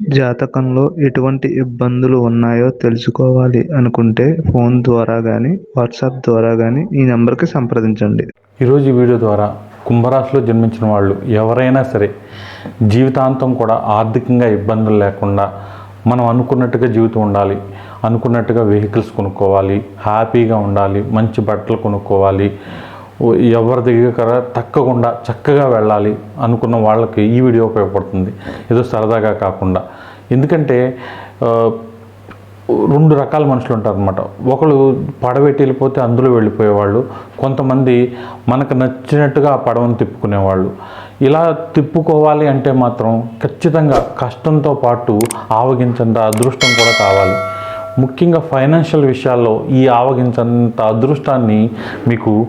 జాతకంలో ఎటువంటి ఇబ్బందులు ఉన్నాయో తెలుసుకోవాలి అనుకుంటే ఫోన్ ద్వారా కానీ వాట్సాప్ ద్వారా కానీ ఈ నెంబర్కి సంప్రదించండి. ఈరోజు ఈ వీడియో ద్వారా కుంభరాశిలో జన్మించిన వాళ్ళు ఎవరైనా సరే జీవితాంతం కూడా ఆర్థికంగా ఇబ్బందులు లేకుండా మనం అనుకున్నట్టుగా జీవితం ఉండాలి అనుకున్నట్టుగా వెహికల్స్ కొనుక్కోవాలి హ్యాపీగా ఉండాలి మంచి బట్టలు కొనుక్కోవాలి ఎవరి దగ్గర తక్కకుండా చక్కగా వెళ్ళాలి అనుకున్న వాళ్ళకి ఈ వీడియో ఉపయోగపడుతుంది. ఏదో సరదాగా కాకుండా. ఎందుకంటే రెండు రకాల మనుషులు ఉంటారు అనమాట ఒకళ్ళు పడవెట్టి వెళ్ళిపోతే అందులో వెళ్ళిపోయేవాళ్ళు. కొంతమంది మనకు నచ్చినట్టుగా ఆ పడవను తిప్పుకునేవాళ్ళు. ఇలా తిప్పుకోవాలి అంటే మాత్రం ఖచ్చితంగా కష్టంతో పాటు ఆవగించంత అదృష్టం కూడా కావాలి. ముఖ్యంగా ఫైనాన్షియల్ విషయాల్లో ఈ ఆవగించంత అదృష్టాన్ని మీకు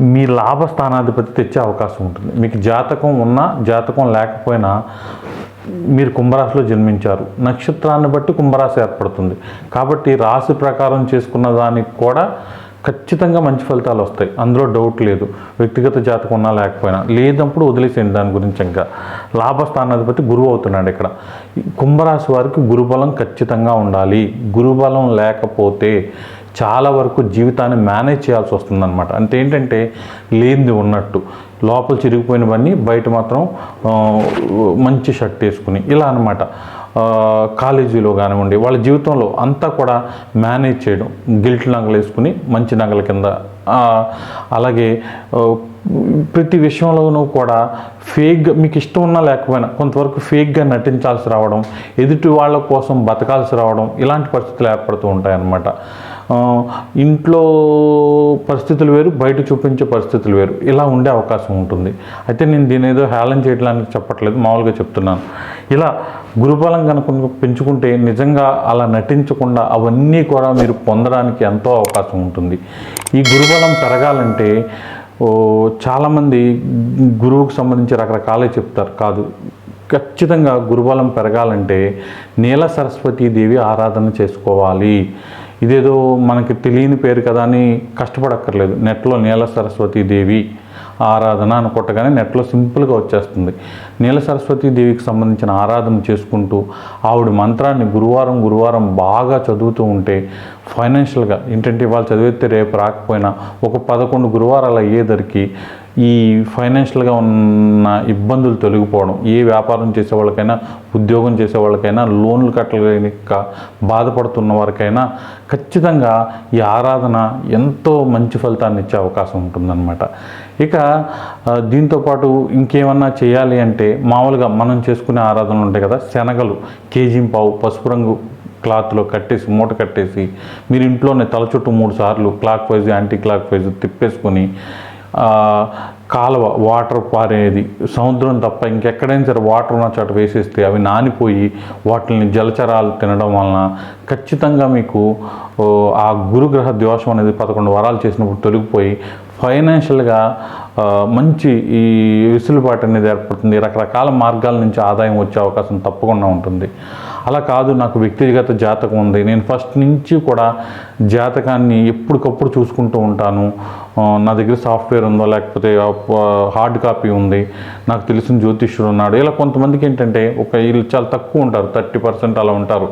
మీ లాభస్థానాధిపతి తెచ్చే అవకాశం ఉంటుంది. మీకు జాతకం ఉన్నా జాతకం లేకపోయినా మీరు కుంభరాశిలో జన్మించారు. నక్షత్రాన్ని బట్టి కుంభరాశి ఏర్పడుతుంది. కాబట్టి రాశి ప్రకారం చేసుకున్న దానికి కూడా ఖచ్చితంగా మంచి ఫలితాలు వస్తాయి. అందులో డౌట్ లేదు. వ్యక్తిగత జాతకం ఉన్నా లేకపోయినా. లేనప్పుడు వదిలేసేయండి దాని గురించి ఇంకా. లాభస్థానాధిపతి గురువు అవుతున్నాడు ఇక్కడ. కుంభరాశి వారికి గురుబలం ఖచ్చితంగా ఉండాలి. గురుబలం లేకపోతే చాలా వరకు జీవితాన్ని మేనేజ్ చేయాల్సి వస్తుందన్నమాట. అంటే ఏంటంటే లేనిది ఉన్నట్టు లోపల చిరిగిపోయినవన్నీ బయట మాత్రం మంచి షర్ట్ వేసుకుని ఇలా అనమాట కాలేజీలో కానివ్వండి వాళ్ళ జీవితంలో అంతా కూడా మేనేజ్ చేయడం గిల్ట్ నగలు వేసుకుని మంచి నగల కింద అలాగే ప్రతి విషయంలోనూ కూడా ఫేక్గా మీకు ఇష్టం ఉన్నా లేకపోయినా కొంతవరకు ఫేక్గా నటించాల్సి రావడం ఎదుటి వాళ్ళ కోసం బతకాల్సి రావడం ఇలాంటి పరిస్థితులు ఏర్పడుతూ ఉంటాయన్నమాట. ఇంట్లో పరిస్థితులు వేరు బయట చూపించే పరిస్థితులు వేరు. ఇలా ఉండే అవకాశం ఉంటుంది. అయితే నేను దీని ఏదో హేళన చేయడానికి చెప్పట్లేదు మామూలుగా చెప్తున్నాను. ఇలా గురుబలం కనుక పెంచుకుంటే నిజంగా అలా నటించకుండా అవన్నీ కూడా మీరు పొందడానికి ఎంతో అవకాశం ఉంటుంది. ఈ గురుబలం పెరగాలంటే చాలామంది గురువుకు సంబంధించి రకరకాలే చెప్తారు. కాదు ఖచ్చితంగా గురుబలం పెరగాలంటే నీల సరస్వతీదేవి ఆరాధన చేసుకోవాలి. ఇదేదో మనకి తెలియని పేరు కదా అని కష్టపడక్కర్లేదు. నెట్లో నీల సరస్వతి దేవి ఆరాధన అని కొట్టగానే నెట్లో సింపుల్గా వచ్చేస్తుంది. నీల సరస్వతి దేవికి సంబంధించిన ఆరాధన చేసుకుంటూ ఆవిడ మంత్రాన్ని గురువారం గురువారం బాగా చదువుతూ ఉంటే ఫైనాన్షియల్గా ఏంటంటే వాళ్ళు చదివితే రేపు రాకపోయినా ఒక పదకొండు గురువారాలు అయ్యేదరికి ఈ ఫైనాన్షియల్గా ఉన్న ఇబ్బందులు తొలగిపోవడం ఏ వ్యాపారం చేసే వాళ్ళకైనా ఉద్యోగం చేసే వాళ్ళకైనా లోన్లు కట్టలేక బాధపడుతున్న వారికైనా ఖచ్చితంగా ఈ ఆరాధన ఎంతో మంచి ఫలితాన్ని ఇచ్చే అవకాశం ఉంటుందన్నమాట. ఇక దీంతోపాటు ఇంకేమన్నా చేయాలి అంటే మామూలుగా మనం చేసుకునే ఆరాధనలు ఉంటాయి కదా శనగలు కేజీ పావు పసుపు రంగు క్లాత్లో కట్టేసి మూట కట్టేసి మీరు ఇంట్లోనే తల చుట్టూ మూడు సార్లు clockwise anticlockwise తిప్పేసుకొని కాలువ వాటర్ పారేది. సముద్రం తప్ప ఇంకెక్కడైనా సరే వాటర్ ఉన్న చోట వేసేస్తే అవి నానిపోయి వాటిని జలచరాలు తినడం వలన ఖచ్చితంగా మీకు ఆ గురుగ్రహ దోషం అనేది పదకొండు వారాలు చేసినప్పుడు తొలగిపోయి ఫైనాన్షియల్గా మంచి ఈ వెసులుబాటు అనేది ఏర్పడుతుంది. రకరకాల మార్గాల నుంచి ఆదాయం వచ్చే అవకాశం తప్పకుండా ఉంటుంది. అలా కాదు నాకు వ్యక్తిగత జాతకం ఉంది. నేను ఫస్ట్ నుంచి కూడా జాతకాన్ని ఎప్పటికప్పుడు చూసుకుంటూ ఉంటాను. నా దగ్గర సాఫ్ట్వేర్ ఉందో లేకపోతే హార్డ్ కాపీ ఉంది. నాకు తెలిసిన జ్యోతిష్యుడు ఉన్నాడు. ఇలా కొంతమందికి ఏంటంటే ఒక వీళ్ళు చాలా తక్కువ ఉంటారు. థర్టీ పర్సెంట్ అలా ఉంటారు.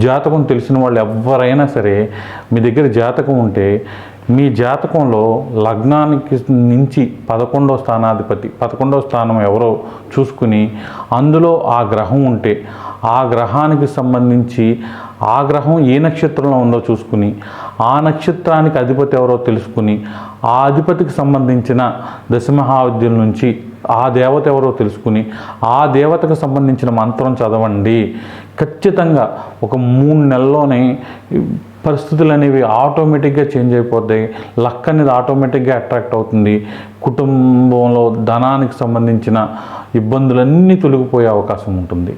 జాతకం తెలిసిన వాళ్ళు ఎవరైనా సరే మీ దగ్గర జాతకం ఉంటే మీ జాతకంలో లగ్నానికి నుంచి పదకొండో స్థానాధిపతి పదకొండో స్థానం ఎవరో చూసుకుని అందులో ఆ గ్రహం ఉంటే ఆ గ్రహానికి సంబంధించి ఆ గ్రహం ఏ నక్షత్రంలో ఉందో చూసుకుని ఆ నక్షత్రానికి అధిపతి ఎవరో తెలుసుకుని ఆ అధిపతికి సంబంధించిన దశమహావిద్యుల నుంచి ఆ దేవత ఎవరో తెలుసుకుని ఆ దేవతకు సంబంధించిన మంత్రం చదవండి. ఖచ్చితంగా ఒక మూడు నెలల్లోనే పరిస్థితులు అనేవి ఆటోమేటిక్గా చేంజ్ అయిపోతాయి లక్ అనేది ఆటోమేటిక్గా అట్రాక్ట్ అవుతుంది. కుటుంబంలో ధనానికి సంబంధించిన ఇబ్బందులన్నీ తొలగిపోయే అవకాశం ఉంటుంది.